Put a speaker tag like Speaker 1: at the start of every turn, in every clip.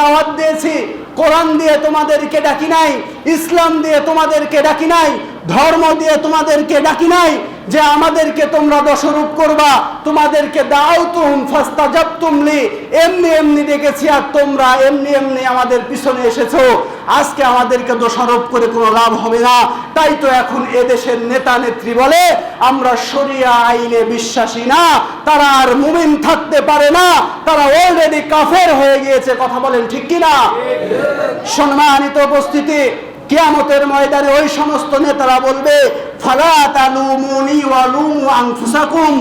Speaker 1: দাওয়াত দিয়েছি। কোরআন দিয়ে তোমাদেরকে ডাকি নাই, ইসলাম দিয়ে তোমাদেরকে ডাকি নাই, ধর্ম দিয়ে তোমাদেরকে ডাকি নাই যে আমাদেরকে তোমরা দশরূপ করবা। তোমাদেরকে দাও তুম ফাস্তা জপ তুমলি এমনি এমনি ডেকেছি আর তোমরা এমনি এমনি আমাদের পিছনে এসেছ। আজকে আমাদেরকে দোষারোপ করে কোনো লাভ হবে না। তাই তো এখন এদেশের নেতা নেত্রী বলে, আমরা শরিয়া আইনে বিশ্বাসী না, তারা আর মুমিন থাকতে পারে না, তারা অলরেডি কাফের হয়ে গিয়েছে, কথা বলেন ঠিক কি না সম্মানিত উপস্থিতি, কিয়ামতের ময়দানে ওই সমস্ত নেতারা বলবে, ফালা তালুমুনি ওয়ালুমু আনফুসাকুম।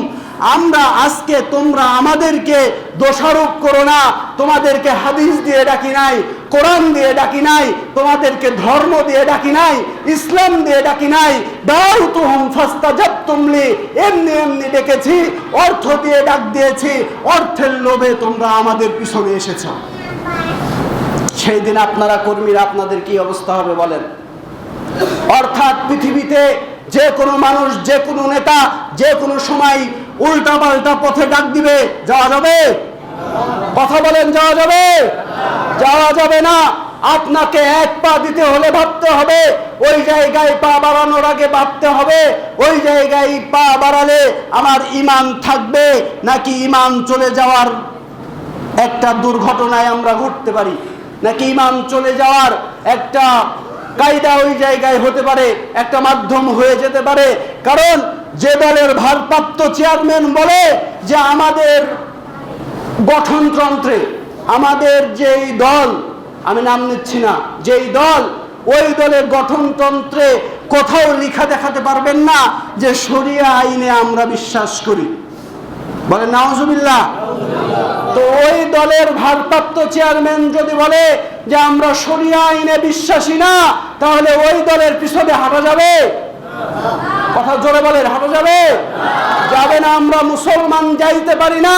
Speaker 1: আমরা আজকে তোমরা আমাদেরকে দোষারোপ করো না, তোমাদেরকে হাদিস দিয়ে ডাকি নাই, কোরআন দিয়ে ডাকি নাই, তোমাদেরকে ধর্ম দিয়ে ডাকি নাই, ইসলাম দিয়ে ডাকি নাই দাও তুহম ফাস্তা জব তুমলি এমনি এমনি ডেকেছি, অর্থ দিয়ে ডাক দিয়েছি, অর্থের লোভে তোমরা আমাদের পিছনে এসেছ। সেই দিন আপনারা কর্মীরা আপনাদের কি অবস্থা হবে বলেন? অর্থাৎ পৃথিবীতে যে কোনো মানুষ, যে কোনো নেতা, যে কোনো সময় উল্টা পাল্টা পথে ডাক দিবে, যাওয়া যাবে? কথা বলেন, যাওয়া যাবে? যাওয়া যাবে না। আপনাকে এক পা দিতে হলে ভাবতে হবে, ওই জায়গায় পা বাড়ানোর আগে ভাবতে হবে, ওই জায়গায় পা বাড়ালে আমার ইমান থাকবে, নাকি ইমান চলে যাওয়ার একটা দুর্ঘটনায় আমরা ঘটতে পারি? নাকি ইমান চলে যাওয়ার একটা কায়দা ওই জায়গায় হতে পারে, একটা মাধ্যম হয়ে যেতে পারে? কারণ যে দলের ভারপ্রাপ্ত চেয়ারম্যান বলে যে আমাদের গঠনতন্ত্রে, আমাদের যেই দল, আমি নাম নিচ্ছি না, যেই দল, ওই দলের গঠনতন্ত্রে কোথাও লেখা দেখাতে পারবেন না যে শরিয়া আইনে আমরা বিশ্বাস করি। বলে নাওজুবিল্লাহ তো ওই দলের ভারপ্রাপ্ত চেয়ারম্যান যদি বলে যে আমরা শরিয়া আইনে বিশ্বাসী না, তাহলে ওই দলের পিছনে হাঁটা যাবে। কথা জোরে বলেন হাঁটা যাবে? যাবে না আমরা মুসলমান যাইতে পারি না।